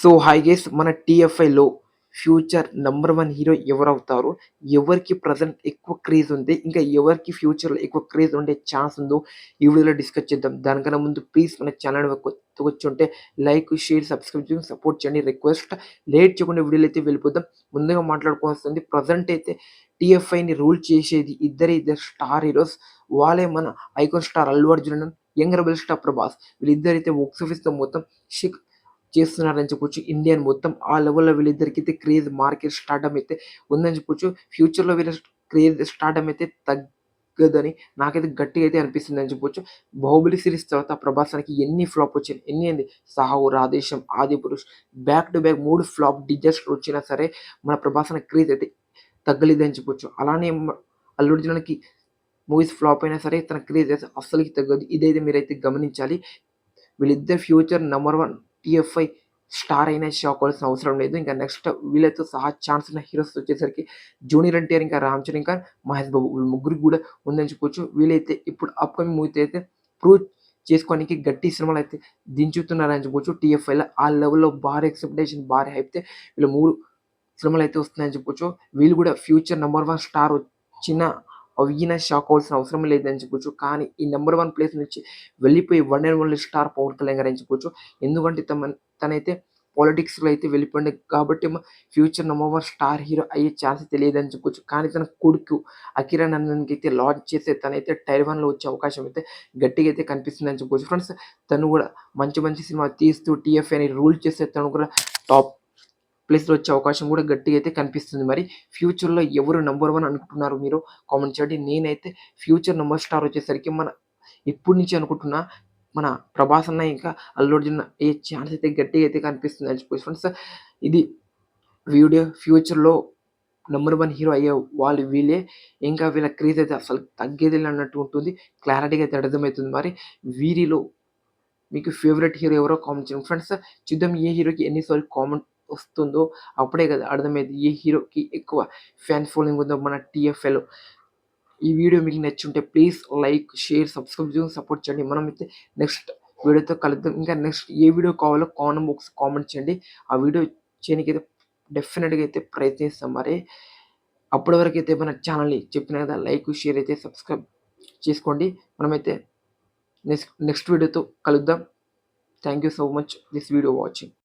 So hi guys మన టీఎఫ్ఐలో future number one hero ఎవరవుతారు? ఎవరికి ప్రజెంట్ ఎక్కువ క్రేజ్ ఉంది? ఇంకా ఎవరికి ఫ్యూచర్లో ఎక్కువ క్రేజ్ ఉండే ఛాన్స్ ఉందో ఈ వీడియోలో డిస్కస్ చేద్దాం. దానికన్నా ముందు ప్లీజ్ మన ఛానల్ వచ్చి ఉంటే లైక్ షేర్ సబ్స్క్రైబ్ చేసి సపోర్ట్ చేయండి. రిక్వెస్ట్ లేట్ చేయకుండా వీడియోలు అయితే వెళ్ళిపోదాం. ముందుగా మాట్లాడుకోవాల్సింది ప్రజెంట్ అయితే టీఎఫ్ఐని రూల్ చేసేది ఇద్దరే ఇద్దరు స్టార్ హీరోస్. వాళ్ళే మన icon star Allu Arjun young rebel star Prabhas. వీళ్ళిద్దరైతే box ఆఫీస్తో మొత్తం షిక్ చేస్తున్నారని చెప్పొచ్చు. ఇండియన్ మొత్తం ఆ లెవెల్లో వీళ్ళిద్దరికి అయితే క్రేజ్ మార్కెట్ స్టార్టమ్ అయితే ఉందని చెప్పొచ్చు. ఫ్యూచర్లో వీళ్ళ క్రేజ్ స్టార్టమ్ అయితే తగ్గదని నాకైతే గట్టిగా అయితే అనిపిస్తుంది అని చెప్పొచ్చు. బాహుబలి సిరీస్ తర్వాత ప్రభాసానికి ఎన్ని ఫ్లాప్ వచ్చాయి ఎన్ని అయింది Saaho Radhe Shyam Adipurush back to back మూడు ఫ్లాప్ డిజాస్టర్ వచ్చినా సరే మన ప్రభాసన క్రేజ్ అయితే తగ్గలేదు అని చెప్పొచ్చు. అలానే అల్లుడి అర్జున్కి మూవీస్ ఫ్లాప్ అయినా సరే తన క్రేజ్ అయితే అస్సలకి తగ్గదు. ఇదైతే మీరైతే గమనించాలి. వీళ్ళిద్దరు future number one TFI star అయినా షాక్ అవ్వాల్సిన అవసరం లేదు. ఇంకా నెక్స్ట్ వీళ్ళతో సహా ఛాన్స్ ఉన్న హీరోస్ వచ్చేసరికి జూనియర్ ఎన్టీఆర్ ఇంకా రామ్ చరణ్ ఇంకా మహేష్ బాబు ముగ్గురికి కూడా ఉందని చెప్పుకోవచ్చు వీళ్ళైతే ఇప్పుడు అప్కమింగ్ మూవీ అయితే ప్రూవ్ చేసుకోవడానికి గట్టి సినిమాలు అయితే దించుతున్నారని చెప్పుకోవచ్చు టీఎఫ్ఐలో ఆ లెవెల్లో భారీ ఎక్స్పెక్టేషన్ భారీ హైప్తే వీళ్ళు మూడు సినిమాలు అయితే వస్తున్నాయని చెప్పుకోవచ్చు వీళ్ళు కూడా ఫ్యూచర్ నెంబర్ వన్ స్టార్ వచ్చిన అవిన షాక్ అవ్వాల్సిన అవసరం లేదని చెప్పొచ్చు కానీ ఈ నెంబర్ వన్ ప్లేస్ నుంచి వెళ్ళిపోయి one and only star Pawan Kalyan garu అని చెప్పొచ్చు ఎందుకంటే తమ తనైతే పాలిటిక్స్లో అయితే వెళ్ళిపోయింది కాబట్టి future number one star hero అయ్యే ఛాన్స్ తెలియదని చెప్పొచ్చు కానీ తన కొడుకు అకిరా నందన్కి అయితే లాంచ్ చేస్తే తనైతే టైర్ వన్లో వచ్చే అవకాశం అయితే గట్టిగా అయితే కనిపిస్తుంది అని చెప్పొచ్చు ఫ్రెండ్స్ తను కూడా మంచి మంచి సినిమా తీస్తూ టీఎఫ్ఐని రూల్ చేస్తే తను కూడా టాప్ ప్లేస్లో వచ్చే అవకాశం కూడా గట్టిగా అయితే కనిపిస్తుంది. మరి ఫ్యూచర్లో ఎవరు నెంబర్ వన్ అనుకుంటున్నారు మీరు? కామెంట్ చేయండి. నేనైతే ఫ్యూచర్ నెంబర్ స్టార్ వచ్చేసరికి మన ఎప్పటి నుంచి అనుకుంటున్నా మన ప్రభాస్ అన్న ఇంకా అల్లు అర్జున్ ఏ ఛాన్స్ అయితే గట్టిగా అయితే కనిపిస్తుంది అని చెప్పి ఫ్రెండ్స్ ఇది వీడియో ఫ్యూచర్లో నెంబర్ వన్ హీరో అయ్యే వాళ్ళు వీళ్ళే. ఇంకా వీళ్ళ క్రేజ్ అయితే అసలు తగ్గేది అన్నట్టు ఉంటుంది. క్లారిటీగా అయితే అర్థమవుతుంది. మరి వీరిలో మీకు ఫేవరెట్ హీరో ఎవరో కామెంట్ చేయండి. ఫ్రెండ్స్ చూద్దాం ఏ హీరోకి ఎన్నిసార్లు కామెంట్ వస్తుందో అప్పుడే కదా అర్థమైంది. ఏ హీరోకి ఎక్కువ ఫ్యాన్ ఫాలోయింగ్ ఉందో మన టీఎఫ్ఎల్. ఈ వీడియో మీకు నచ్చుంటే ప్లీజ్ లైక్ షేర్ సబ్స్క్రైబ్ చేసి సపోర్ట్ చేయండి. మనం అయితే నెక్స్ట్ వీడియోతో కలుద్దాం. ఇంకా నెక్స్ట్ ఏ వీడియో కావాలో కామెంట్ బాక్స్ కామెంట్ చేయండి. ఆ వీడియో చేయడానికి అయితే డెఫినెట్గా అయితే ప్రయత్నిస్తాం. మరి అప్పటి వరకు అయితే మన ఛానల్ని చెప్పిన కదా లైక్ షేర్ అయితే సబ్స్క్రైబ్ చేసుకోండి. మనమైతే నెక్స్ట్ నెక్స్ట్ వీడియోతో కలుద్దాం. Thank you so much. This video watching.